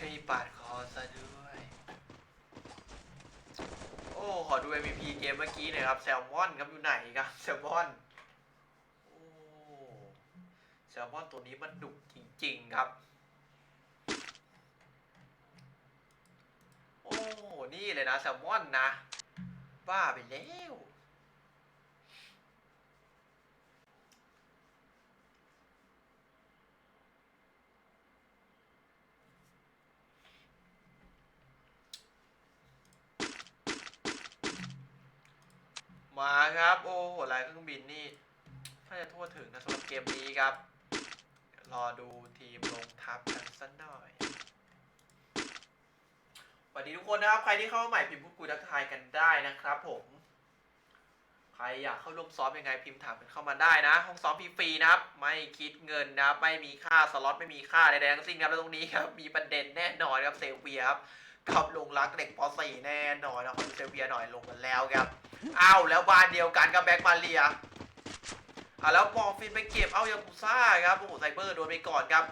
ให้ปาดคอซะด้วย โอ้ ขอดู MVP เกมเมื่อกี้หน่อยครับ แซลมอนครับอยู่ไหนครับแซลมอน โอ้ แซลมอนตัวนี้มันดุจริง ๆ ครับ โอ้ นี่เลยนะ แซลมอนนะ บ้าไปแล้ว มาครับ โอ้โหลายเครื่องบินนี่ถ้าจะทั่วถึงนะสำหรับเกมนี้ครับ รอดูทีมลงทับกันสักหน่อยสวัสดีทุกคนนะครับ ใครที่เข้ามาใหม่พิมพ์พูดคุยทักทายกันได้นะครับผมใครอยากเข้าร่วมซ้อมยังไงพิมพ์ถามกันเข้ามาได้นะ ห้องซ้อมฟรีๆนะครับ ไม่คิดเงินนะครับ ไม่มีค่าสล็อตไม่มีค่าใดๆทั้งสิ้นครับแล้วตรงนี้ครับมีประเด็นแน่นอนครับเซเวียครับกับลงรักเด็กป .4 แน่นอนนะขอดูเซเวียหน่อยลงกันแล้วครับ อ้าวแล้วบ้านเดียวกันกับแบ็กมาเรียอะแล้วมองฟินไปเก็บเอายากุซ่าครับโอ้โหไซเบอร์โดนไปก่อนครับ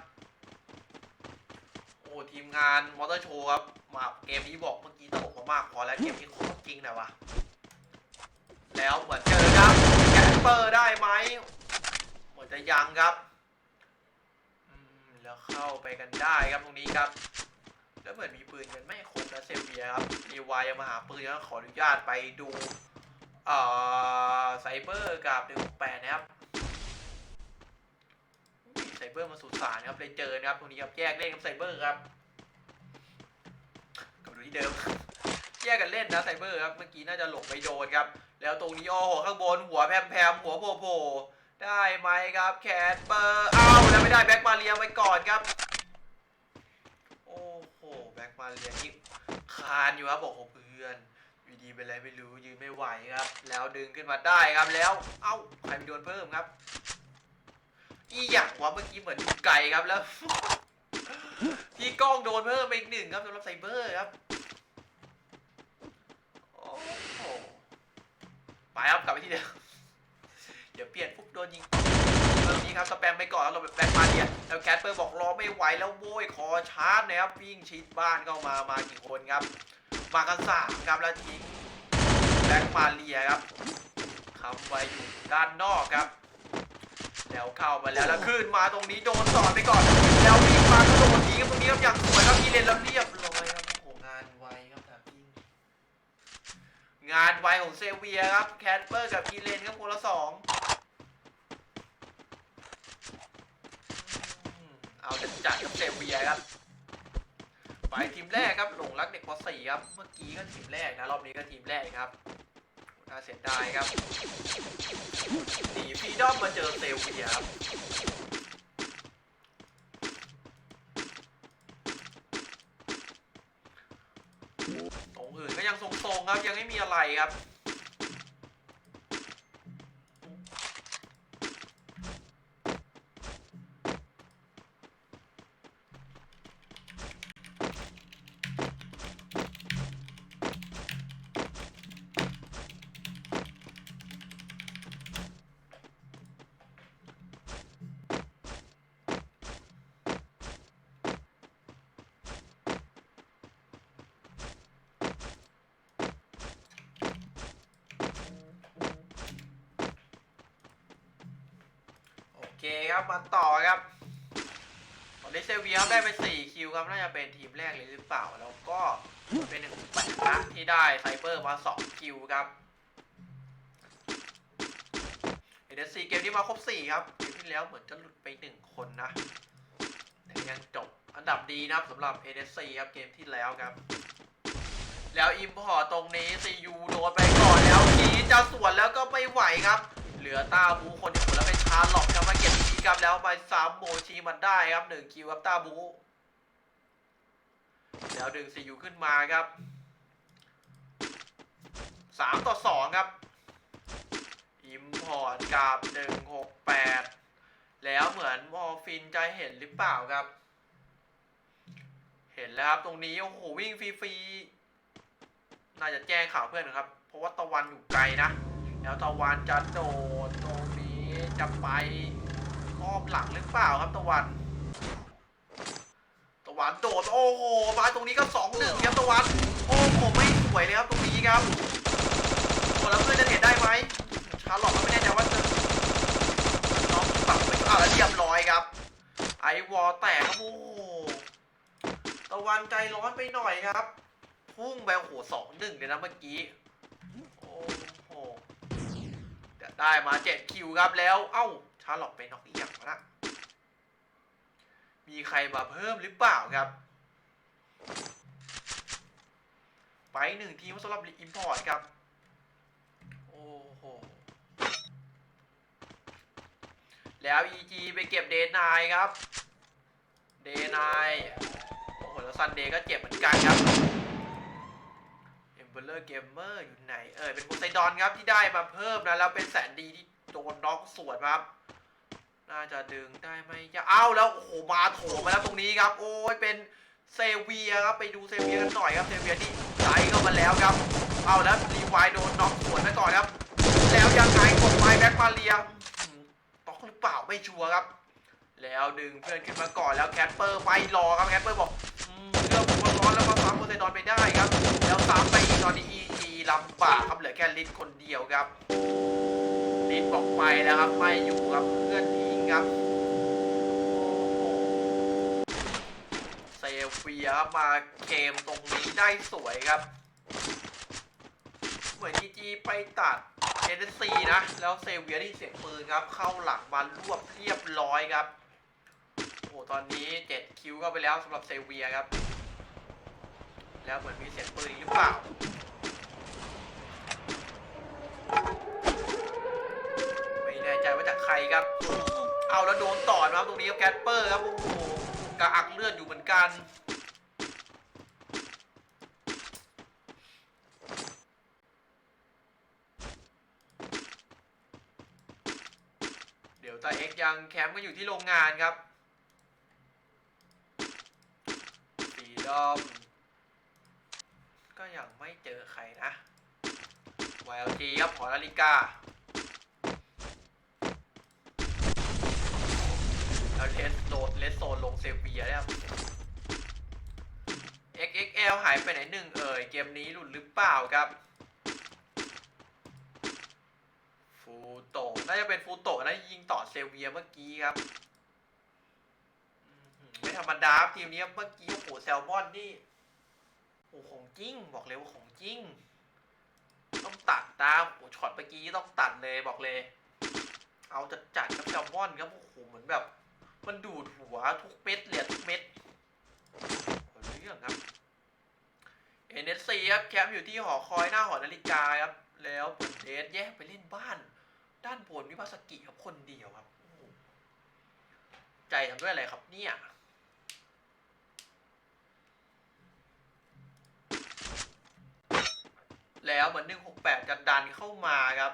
โอ้ทีมงานมอเตอร์โชว์ครับมาเกมนี้บอกเมื่อกี้ตลกมากพอแล้วเกมนี้โคตรจริงนะวะแล้วเหมือนเจอครับแกปเปอร์ได้ไหมเหมือนจะยังครับอืมแล้วเข้าไปกันได้ครับตรงนี้ครับแล้วเหมือนมีปืนกันไม่ครบนะเซเวียครับรีวายยังมาหาปืนแล้วขออนุญาตไปดู เอ่อไซเบอร์กับหนึ่งแปดนะครับไซเบอร์มาสุสานครับเลยเจอนะครับตรงนี้ครับแยกเล่นกับไซเบอร์ครับกลับดูที่เดิม แยกกันเล่นนะไซเบอร์ครับเมื่อกี้น่าจะหลงไปโดนครับ แล้วตรงนี้โอ้โหข้างบนหัวแพมๆหัวโผล่ๆได้ไหมครับแคทเปอร์อ้าวแล้วไม่ได้แบ็กมาเรียไว้ก่อนครับ โอ้โหแบ็กมาเรียนี่คานอยู่ครับบอกเพื่อน วีดีเป็นไรไม่รู้ยืนไม่ไหวครับ แล้วดึงขึ้นมาได้ครับแล้ว เอ้าใครไปโดนเพิ่มครับ อีหยักวะเมื่อกี้เหมือนไก่ครับแล้วที่กล้องโดนเพิ่มไปอีกหนึ่งครับสำหรับไซเบอร์ครับโอ้โหไปครับกลับไปที่เดิมเดี๋ยวเปลี่ยนปุ๊บโดนยิงเริ่มนี้ครับสแปมไปก่อนแล้วเราแบบแบ็คมาเนี่ยแล้วแคทเปอร์บอกรอไม่ไหวแล้วโว้ยขอชาร์จนะครับวิ่งชิดบ้านเข้ามามากี่คนครับ มากันสามครับแล้วทิ้ง แบ็คมาเรียครับคำไว้อยู่ด้านนอกครับ แล้วเข้ามาแล้วแล้วขึ้นมาตรงนี้โดนต่อไปก่อน แล้ววิ่งมากระโดดยิงครับตรงนี้ครับอย่างสวยครับมีเลนแล้วเรียบร้อยครับโอ้โหงานไวครับแบบยิงงานไวของเซเวียครับแคทเปอร์กับอีเลนครับคนละสองเอาจัดจัดกับเซเวียครับไปทีมแรกครับหลงรักเด็กป .4 ครับ เมื่อกี้ก็ทีมแรกนะ รอบนี้ก็ทีมแรกครับ น่าเสียดายครับหนีฟีดอมมาเจอเซเวียครับตรงอื่นก็ยังทรงๆครับยังไม่มีอะไรครับ คครับมาต่อครับตอนนี้เซเวียได้ไป4คิวครับน่าจะเป็นทีมแรกเลยหรือเปล่า แล้วก็เป็นหนึ่งแปดนะที่ได้ไซเบอร์มา2คิวครับเอเดซีเกมนี้มาครบ4ครับเกมที่แล้วเหมือนจะหลุดไป 1 คนนะแต่ยังจบอันดับดีนะครับสำหรับ ADC ครับเกมที่แล้วครับ แล้วอิมพอร์ตรงนี้ CU โดนไปก่อนแล้วทีจะสวนแล้วก็ไม่ไหวครับ เหลือตาบูคนที่หมแล้วเป็นชาร์ลอก ครับมาเก็บทีครับแล้วไปสามโมชีมันได้ครับหนึ่งคิวครับต้าบูแล้วดึงซียูขึ้นมาครับสามต่อสองครับอิมพอร์ตกับหนึ่งหกแปดแล้วเหมือนวอฟินจะเห็นหรือเปล่าครับ เห็นแล้วครับตรงนี้โอ้โหวิ่งฟรีๆน่าจะแจ้งข่าวเพื่อนนะครับ เพราะว่าตะวันอยู่ไกลนะ แล้วตะวันจะโดดตรงนี้จะไป อ้อมหลังหรือเปล่าครับตะวัน ตะวันโดดโอ้โหมาตรงนี้ก็สองหนึ่งครับตะวัน โอ้โหไม่สวยเลยครับตรงนี้ครับโอ้แล้วเพื่อนจะเห็นได้ไหมชาร์ลอตก็ไม่แน่ใจว่าจะน้องปรับไปอะแล้วเรียบร้อยครับ ไอวอลแตกครับโอ้โหตะวันใจร้อนไปหน่อยครับ พุ่งไปโอ้โหสองหนึ่งเลยนะเมื่อกี้โอ้โหได้มาเจ็ดคิวครับแล้ว เอ้าาร์ลอตไปน็อกอีกอย่างวะมีใครมาเพิ่มหรือเปล่าครับ ไปหนึ่งทีมสำหรับอิมพอร์ตครับ โอ้โห แล้ว EG ไปเก็บเดนายครับ เดนายโอ้โห แล้วซันเดย์ก็เจ็บเหมือนกันครับเอมเบลเลอร์เกมเมอร์อยู่ไหน เออเป็นโพไซดอนครับที่ได้มาเพิ่มนะ แล้วเป็นแสนดีที่โดนน็อกสวนครับ น่าจะดึงได้ไหมจะเอ้าแล้วโอ้โหมาโถมาแล้วตรงนี้ครับ โอ้ยเป็นเซเวียครับไปดูเซเวียกันหน่อยครับเซเวียที่ไหลเข้ามาแล้วครับ เอาแล้วรีไวโดนน็อกสวนไปก่อนครับ แล้วยังไงกดไมแบ็กมาเรียมต็อกหรือเปล่าไม่ชัวร์ครับ แล้วดึงเพื่อนขึ้นมาก่อนแล้วแคทเปอร์ไม่รอครับแคทเปอร์บอกเรื่องผมร้อนแล้วมาซ้ำโพไซดอนไปได้ครับ แล้วซ้ำไปอีกตอนนี้อีจีลำบากครับเหลือแค่ลิทคนเดียวครับลิทบอกไปแล้วครับไม่อยู่ครับเพื่อนทิ้ง ครับเซเฟียมาเกมตรงนี้ได้สวยครับ เหมือนจีจีไปตัดเอเดซีนะ แล้วเซเวียได้ยินเสียงปืนครับ เข้าหลังมารวบเรียบร้อยครับ โอ้ตอนนี้7คิวเข้าไปแล้วสำหรับเซเวียครับ แล้วเหมือนมีเสียงปืนหรือเปล่าไม่แน่ใจว่าจากใครครับ เอาแล้วโดนต่อนะครับตรงนี้ครับแคทเปอร์ครับโอ้โหกระอักเลือดอยู่เหมือนกันเดี๋ยวตาเอ็กยังแคมป์ก็อยู่ที่โรงงานครับสีดอมก็ยังไม่เจอใครนะ YLG ครับหอนาฬิกา แล้วเลสโดดเลสโซนลงเซเวียเนี่ยครับ XXL หายไปไหนหนึ่งเอ่ย เกมนี้หลุดหรือเปล่าครับ ฟูโตะน่าจะเป็นฟูโตะนะยิงต่อเซเวียเมื่อกี้ครับ ไม่ธรรมดาทีมนี้เมื่อกี้โอ้โหแซลมอนนี่โอ้ของจริง บอกเลยว่าของจริง ต้องตัดนะโอ้ช็อตเมื่อกี้ต้องตัดเลยบอกเลย เอาจัดจัดๆครับแซลมอนครับโอ้โหเหมือนแบบ มันดูดหัวทุกเม็ดเหรียญทุกเม็ดโอ้โหเรื่องครับ NSC ครับแคมป์อยู่ที่หอคอยหน้าหอนาฬิกาครับ แล้วผลเดสแยกไปเล่นบ้าน ด้านบนวิภาสกิครับคนเดียวครับ ใจทำด้วยอะไรครับเนี่ยแล้วเหมือน168จะดันเข้ามาครับ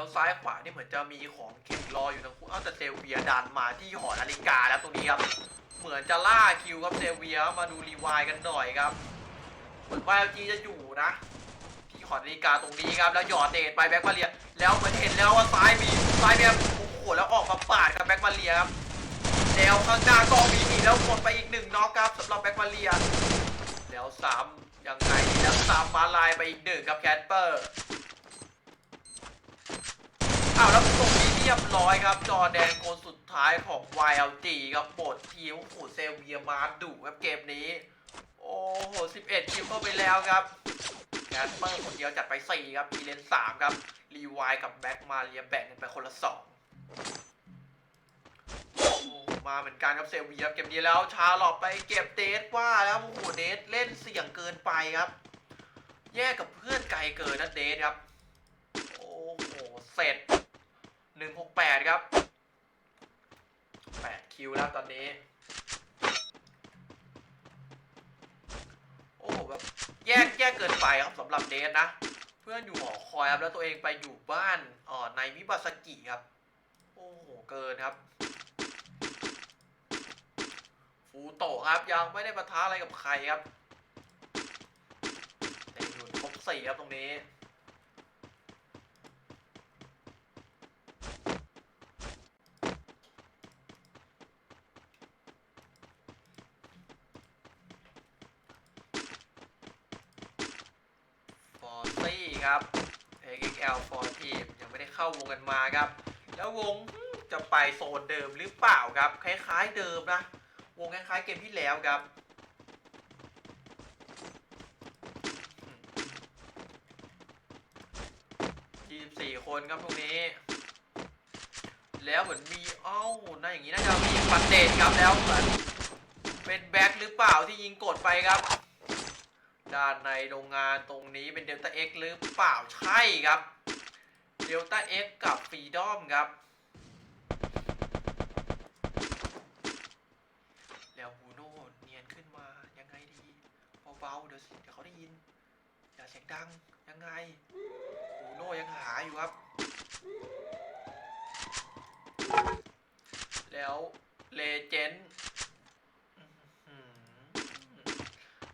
แล้วซ้ายขวานี่เหมือนจะมีของเข็งรออยู่ทั้งคู่ เอาแต่เซลเวียดันมาที่หอนาฬิกาแล้วตรงนี้ครับ เหมือนจะล่าคิวครับเซลเวียมาดูรีไวายกันหน่อยครับเหมือนว่าเอลจีจะอยู่นะ ที่หอนาฬิกาตรงนี้ครับแล้วหยอดเดทไปแบ็กมาเรียแล้วเหมือนเห็นแล้วว่าซ้ายมีซ้ายมีโอ้โหแล้วออกมาปาดกับแบ็กมาเรียครับแล้วข้างหน้าก็มีอีกแล้วกดไปอีกหนึ่งน็อกครับสำหรับแบ็กมาเรียแล้วซ้ำยังไงแล้วซ้ำมาลายไปอีกหนึ่งครับแคทเปอร์ อ้าวแล้วตรงนี้เรียบร้อยครับ จอแดนคนสุดท้ายของ YLG ครับบททีมโอ้โหเซลเวียมาดุครับเกมนี้ โอ้โห 11 คิวเข้าไปแล้วครับแคทเปอร์คนเดียวจัดไป 4 ครับอีเลน 3 ครับ รีวายกับแบ็กมาเรียแบ่งกันไปคนละ2โอ้มาเหมือนกันครับเซลเวียครับเกมนี้แล้วชาหลอตไปเก็บเดทว่าแล้วโอ้โหเดทเล่นเสี่ยงเกินไปครับ แยกกับเพื่อนไกลเกินนะเดทครับ โอ้โหเสร็จ หนึ่งหกแปดครับแปดคิวแล้วตอนนี้ โอ้โหแบบแยกแยกเกินไปครับสำหรับเดทนะ เพื่อนอยู่หอคอยครับแล้วตัวเองไปอยู่บ้านอ๋อในวิบาสกิครับ โอ้โหเกินครับฟูโตะครับยังไม่ได้ปะทะอะไรกับใครครับแต่อยู่ครบสี่ครับตรงนี้ ซี่ ครับ XXL for team ยังไม่ได้เข้าวงกันมาครับ แล้ววงจะไปโซนเดิมหรือเปล่าครับ คล้ายๆเดิมนะ วงคล้ายๆเกมที่แล้วครับ24คนครับตรงนี้ แล้วเหมือนมีเอ้าน่าอย่างนี้น่าจะมีปัดเดทครับแล้วเหมือนเป็นแบ็คหรือเปล่าที่ยิงกดไปครับ ด้านในโรงงานตรงนี้เป็นเดลต้าเอ็กหรือเปล่าใช่ครับเดลต้าเอ็กกับฟรีดอมครับ แล้วบูโน่เนียนขึ้นมายังไงดีเบาๆเดี๋ยวสิเดี๋ยวเขาได้ยินอย่าเสียงดังยังไงบูโน่ยังหาอยู่ครับ แล้วเลเจนด์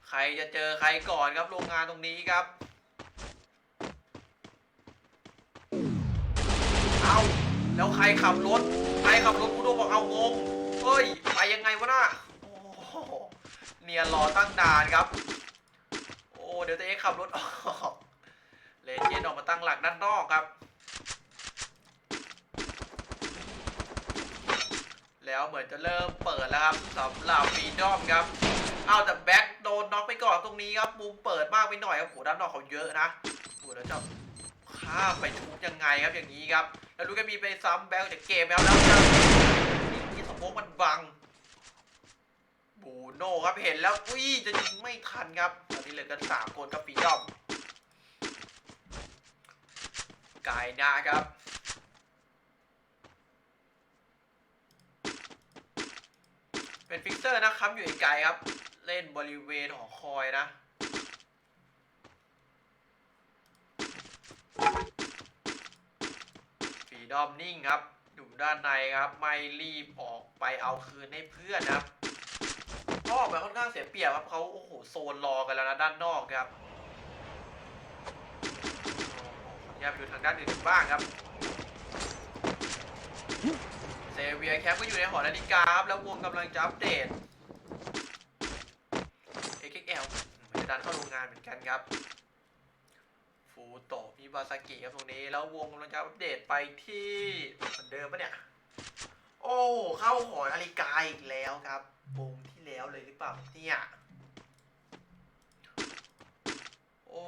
ใครจะเจอใครก่อนครับโรงงานตรงนี้ครับ เอาแล้วใครขับรถ ใครขับรถกูโดบอกเอางง เฮ้ย ไปยังไงวะน่ะโอ้เนี่ยรอตั้งนานครับ โอ้ เดี๋ยวตัวเองขับรถออกเลเจนด์ออกมาตั้งหลักด้านนอกครับ แล้วเหมือนจะเริ่มเปิดแล้วครับสำหรับฟีดอมครับ เอาแต่แบ็ค โดนน็อกไปก่อนตรงนี้ครับมุมเปิดมากไปหน่อยครับโหด้านนอกเขาเยอะนะโหแล้วจะข้ามไปชุดยังไงครับอย่างนี้ครับ แล้วดูกันมีไปซ้ำแบ็คจากเกมครับแล้วจะนี่ที่สมองมันบังบูโน่ครับเห็นแล้วอุ้ยจะยิงไม่ทันครับตอนนี้เหลือกันสามคนครับฟีดอมกายหนาครับเป็นฟิกเซอร์นะครับอยู่ไกลครับ เล่นบริเวณหอคอยนะฟีดอมนิ่งครับ อยู่ด้านในครับ ไม่รีบออกไปเอาคืนให้เพื่อนนะครับเพราะออกไปค่อนข้างเสียเปรียบครับเขาโอ้โหโซนรอกันแล้วนะด้านนอกครับโอ้โหขออนุญาไปดูทางด้านอื่นบ้างครับเซเวียแคปก็อยู่ในหอนาฬิกาครับแล้ววงกำลังจะอัปเดต XXL เหมือนจะดันเข้าโรงงานเหมือนกันครับ ฟูโตมิบาซากิครับตรงนี้ แล้ววงกำลังจะอัปเดตไปที่เหมือนเดิมปะเนี่ย โอ้ เข้าหอนาฬิกาอีกแล้วครับ วงที่แล้วเลยหรือเปล่าเนี่ยโอ้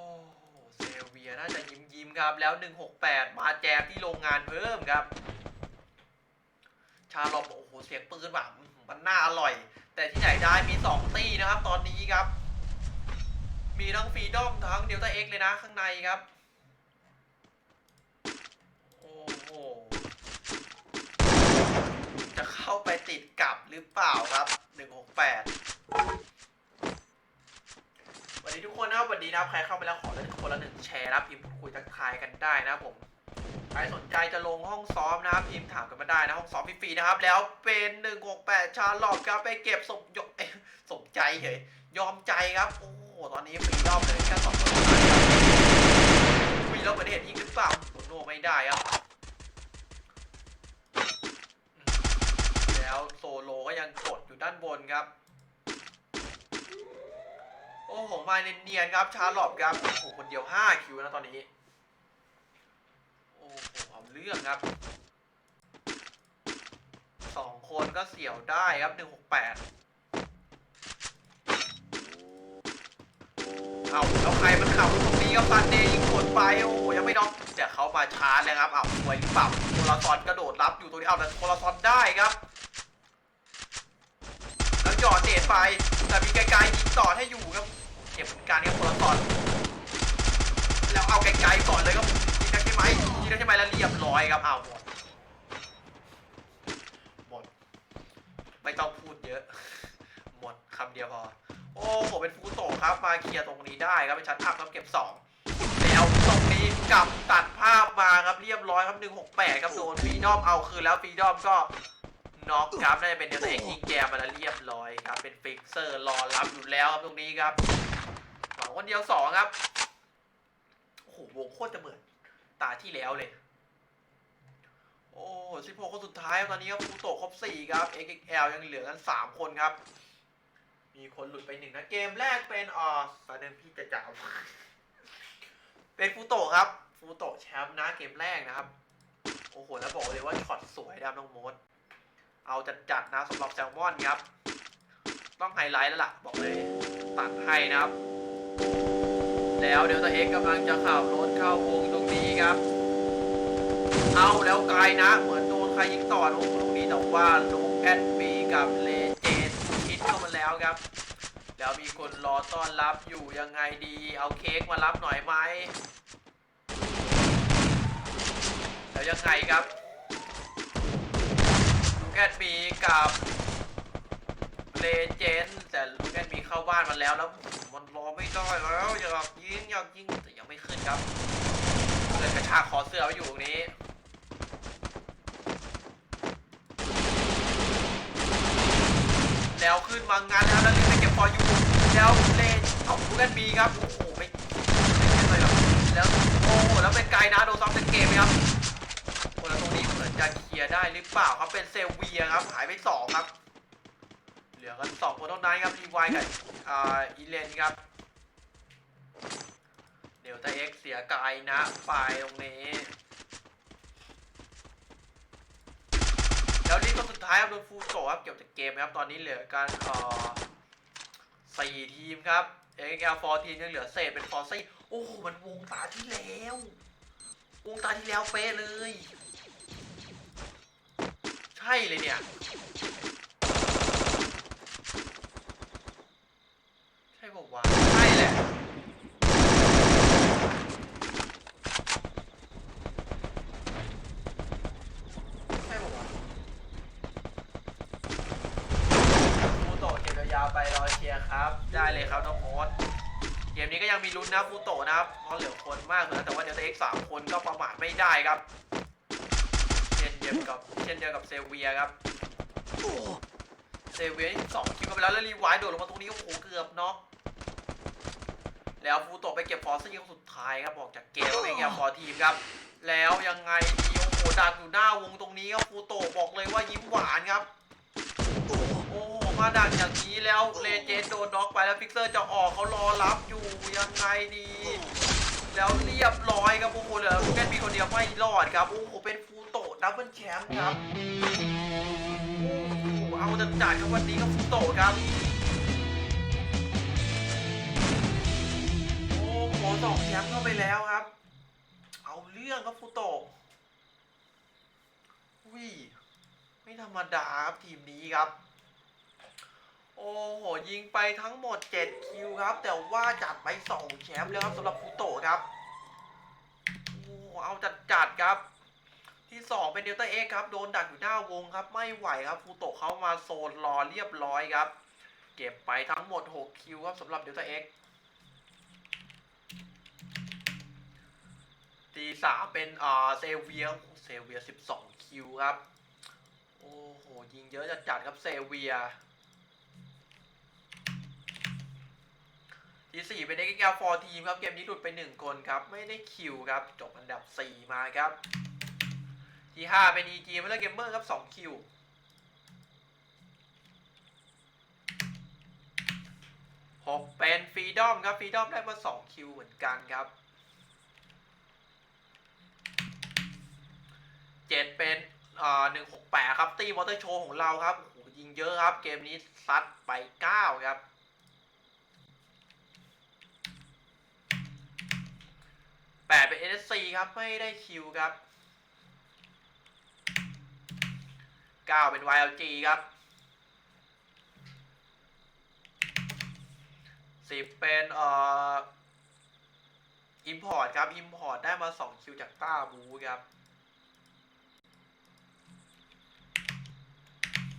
เซเวียน่าจะยิ้มยิ้มครับ แล้ว 168 มาแจมที่โรงงานเพิ่มครับ ชาลอบโอ้โห เสียงปืนแบบมันน่าอร่อย แต่ที่ไหนได้มี 2 ตีนะครับ ตอนนี้ครับ มีทั้งฟรีดอมทั้งเดลต้าเอ็กเลยนะข้างในครับ โอ้โห จะเข้าไปติดกับหรือเปล่าครับ 168สวัสดีทุกคนนะสวัสดีนะใครเข้าไปแล้วขอเลยคนละหนึ่งแชร์นะครับพิมพ์พูดคุยทักทายกันได้นะผมใครสนใจจะลงห้องซ้อมนะครับพิมพ์ถามกันมาได้นะห้องซ้อมฟรีๆนะครับ แล้วเป็น 168 ชาร์ลอตครับไปเก็บสมยเอ้ยสมใจเฉยยอมใจครับโอ้โโอ้ตอนนี้ฟรีรอบเลยแค่สองตัวฟรีรอบประเทศอีกขึ้นเปล่าผมโนไม่ได้อะแล้วโซโลก็ยังกดอยู่ด้านบนครับ โอ้โหมาเนียนๆครับชาร์ลอตครับโอ้คนเดียว5คิวแล้วตอนนี้ โอ้โหเอาเรื่องครับ2คนก็เสี่ยวได้ครับ168 เอาแล้วใครมันขับตรงนี้ก็ฟันเดย์ยิงกดไปโอ้โหยังไม่น็อกแต่เขามาชาร์จเลยครับเอาสวยหรือเปล่าโคลาซอนกระโดดรับอยู่ตรงนี้เอาแต่โคลาซอนได้ครับแล้วหยอดเดทไปแต่มีไกลๆยิงต่อให้อยู่ครับเก็บเหมือนกันครับโคลาซอนแล้วเอาไกลๆก่อนเลยครับยิงได้ใช่ไหมยิงได้ใช่ไหมแล้วเรียบร้อยครับเอาหมดหมดไม่ต้องพูดเยอะ หมดคำเดียวพอโอ้ผมเป็นฟู ครับ มาเคลียร์ตรงนี้ได้ครับเป็นชั้นอัพครับเก็บสองแล้วตรงนี้กลับตัดภาพมาครับเรียบร้อยครับ168ครับโดนฟีดอมเอาคืนแล้วฟีดอมก็น็อกครับน่าจะเป็นเดลต้าเอกยิงแกมาแล้วเรียบร้อยครับเป็นฟิกเซอร์รอรับอยู่แล้วครับตรงนี้ครับสองคนเดียวสองครับโอ้โหวงโคตรจะเหมือนตาที่แล้วเลยโอ้สิบหกคนสุดท้ายครับตอนนี้ครับฟูโตครบสี่ครับ XXL ยังเหลือกันสามคนครับ มีคนหลุดไปหนึ่งนะ เกมแรกเป็นอ่าสายหนึ่งพี่จะจ่าวเป็นฟูโตะครับ ฟูโตะแชมป์นะเกมแรกนะครับ โอ้โห แล้วบอกเลยว่าช็อตสวยนะครับน้องโมด เอาจัดจัดๆนะสำหรับแซลมอนครับ ต้องไฮไลท์แล้วล่ะ บอกเลยตัดให้นะครับ แล้วเดี๋ยวตัวเองกกำลังจะขับรถเข้าวงตรงนี้ครับ เอาแล้วไกลนะ เหมือนโดนใครยิงต่อโอ้โหตรงนี้แต่ว่าลูกแอดบีกับเล ครับ แล้วมีคนรอต้อนรับอยู่ยังไงดี เอาเค้กมารับหน่อยไหมแล้วยังไงครับลูกแอดบีกับเลเจนแต่ลูกแอดบีเข้าบ้านมาแล้วแล้วมันรอไม่ได้แล้วอยากยิงอยากยิงแต่ยังไม่ขึ้นครับเลยกระชากคอเสื้อไว้อยู่ตรงนี้ แล้วขึ้นมางานแล้วแล้วรีบไปเก็บฟอร์ยูแล้วเล่นเอาลูกแอนบีครับโอ้โหไม่ไม่เลยหรอกแล้วโอ้โหแล้วเป็นไกลนะโดนซ้อมเป็นเกมครับโอ้แล้วตรงนี้เหมือนจะเคลียร์ได้หรือเปล่าครับเป็นเซลเวียครับหายไปสองครับ เหลือกันสองคนเท่านั้นครับรีไวกับอ่าอีเลนครับเดี๋ยวตาเอ็กเสียกายนะไปตรงนี้ แล้วนี่ก็สุดท้าย ครับโดนฟูโกะครับเกี่ยวจากเกมครับตอนนี้เหลือการเอ่อสี่ทีมครับเอ็กแอลฟอร์ทีมยังเหลือเศษเป็นฟอร์ซี่โอ้โหมันวงตาที่แล้ววงตาที่แล้วเป๊ะเลย ใช่เลยเนี่ย ใช่บอกว่าวะใช่แหละ ใช่บอกว่าวะ ฟูโตะเก็บยาวๆไปรอเชี ยครับ ได้เลยครับน้องโมดเกมนี้ก็ยังมีลุ้นนะฟูโตะนะครับเพราะเหลือคนมากเลยนแต่ว่าเดลต้าเอ็กสามคนก็ประมาทไม่ได้ครับ เช่นเดียวกับเช่นเดียวกับเซเวียครับเซเวียสองคิวกันไปแล้วแล้วรีไวซ์โดดลงมาตรงนี้โอ้โหเกือบเนาะแล้วฟูโตะไปเก็บฟอร์ซี่คนสุดท้ายครับออกจากเกมแล้วเป็นแค่ฟอร์ทีมครับ แล้วยังไงดีโอ้โหดักอยู่หน้าวงตรงนี้ครับฟูโตะบอกเลยว่ายิ้มหวานครับ มาดักอย่างนี้แล้วเลเจนด์โดนน็อกไปแล้วฟิกเซอร์จะออกเขารอรับอยู่ยังไงดี แล้วเรียบร้อยครับโอ้โหเหลือแค่มีคนเดียวไม่รอดครับโอ้โหเป็นฟูโตะดับเบิลแชมป์ครับโอ้โหเอาจัดจัดครับวันนี้ก็ฟูโตะครับโอ้โหสองแชมป์เข้าไปแล้วครับ เอาเรื่องครับฟูโตะวิ่ไม่ธรรมดาครับทีมนี้ครับ โอ้โห ยิงไปทั้งหมด 7 คิวครับ แต่ว่าจัดไป 2 แชมป์แล้วครับสำหรับฟูโตะครับ โอ้โห เอาจัดจัดครับ ที่ 2 เป็นเดลต้าเอ็กครับ โดนดักอยู่หน้าวงครับ ไม่ไหวครับฟูโตะเข้ามาโซนรอเรียบร้อยครับ เก็บไปทั้งหมด 6 คิวครับสำหรับเดลต้าเอ็กทีสามเป็นอ่าเซเวียเซเวีย 12 คิวครับ โอ้โห ยิงเยอะจัดจัดครับเซเวีย ที่สี่เป็นเอ็กซ์แกฟอร์ทีมครับ เกมนี้หลุดไปหนึ่งคนครับ ไม่ได้คิวครับ จบอันดับสี่มาครับ ที่ห้าเป็น EG เมอร์เกมเมอร์ครับสองคิวหกเป็นฟรีดอมครับฟรีดอมได้มาสองคิวเหมือนกันครับเจ็ดเป็นอ่าหนึ่งหกแปดครับ ตีมอเตอร์โชว์ของเราครับโอ้โหยิงเยอะครับ เกมนี้ซัดไปเก้าครับ แปดเป็น NSC ครับ ไม่ได้คิวครับเก้าเป็น YLG ครับสิบเป็นเอ่อ Import ครับ Import ได้มา2คิวจากต้าบูครับ